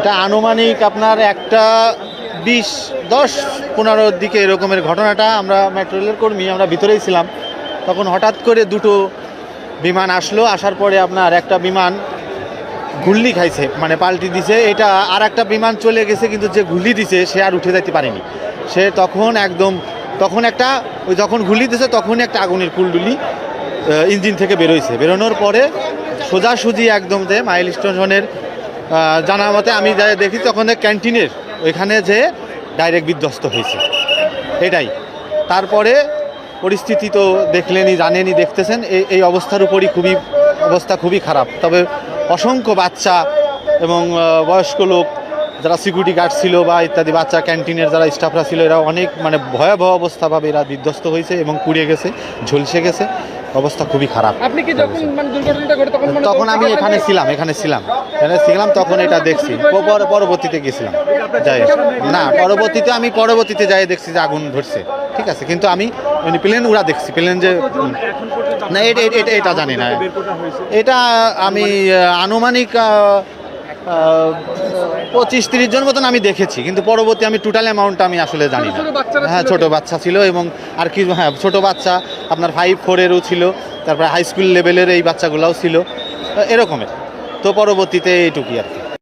এটা আনুমানিক আপনার একটা বিশ, দশ পনেরোর দিকে এরকমের ঘটনাটা আমরা মেট্রো রেলের কর্মী, আমরা ভিতরেই ছিলাম। তখন হঠাৎ করে দুটো বিমান আসলো, আসার পরে আপনার একটা বিমান ঘুল্লি খাইছে মানে পাল্টি দিছে। এটা আর একটা বিমান চলে গেছে, কিন্তু যে ঘুল্লি দিছে, সে আর উঠে যাইতে পারেনি। সে তখন একদম, তখন একটা, ওই যখন ঘুল্লি দিছে তখন একটা আগুনের কুলডুলি ইঞ্জিন থেকে বেরোইছে। বেরোনোর পরে সোজাসুজি একদম যে মাইল স্টেশনের জানা মতে আমি যা দেখি তখন ক্যান্টিনের ওইখানে যে ডাইরেক্ট বিধ্বস্ত হয়েছে। এটাই। তারপরে পরিস্থিতি তো দেখলেনই, জানেনই, দেখতেছেন। এই অবস্থার উপরই খুবই, অবস্থা খুবই খারাপ। তবে অসংখ্য বাচ্চা এবং বয়স্ক লোক যারা সিকিউরিটি গার্ড ছিল বা ইত্যাদি বাচ্চা ক্যান্টিনের যারা স্টাফরা ছিল, এরা অনেক মানে ভয়াবহ অবস্থাভাবে এরা বিধ্বস্ত হয়েছে এবং পুড়ে গেছে, ঝলসে গেছে। অবস্থা খুবই খারাপ। আপনি কি যখন মানে দুর্ঘটনাটা ঘটে তখন মানে তখন আমি এখানে ছিলাম এখানে ছিলাম। এখানে ছিলাম তখন এটা দেখছি। পর- পরবর্তীতে গেছিলাম। যাই না পরবর্তীতে আমি পরবর্তীতে যাই দেখছি যে আগুন ধরছে। ঠিক আছে কিন্তু আমি প্লেন উড়া দেখছি প্লেন যে না এটা এটা- জানি না। এটা আমি আনুমানিক পঁচিশ তিরিশ জন মতন আমি দেখেছি কিন্তু পরবর্তী আমি টোটাল অ্যামাউন্টটা আমি আসলে জানি না। হ্যাঁ ছোটো বাচ্চা ছিল এবং আর কি হ্যাঁ ছোটো বাচ্চা আপনার ফাইভ ফোরেরও ছিল তারপরে হাই স্কুল লেভেলের এই বাচ্চাগুলোও ছিল এরকমের। তো পরবর্তীতে এইটুকুই আর কি।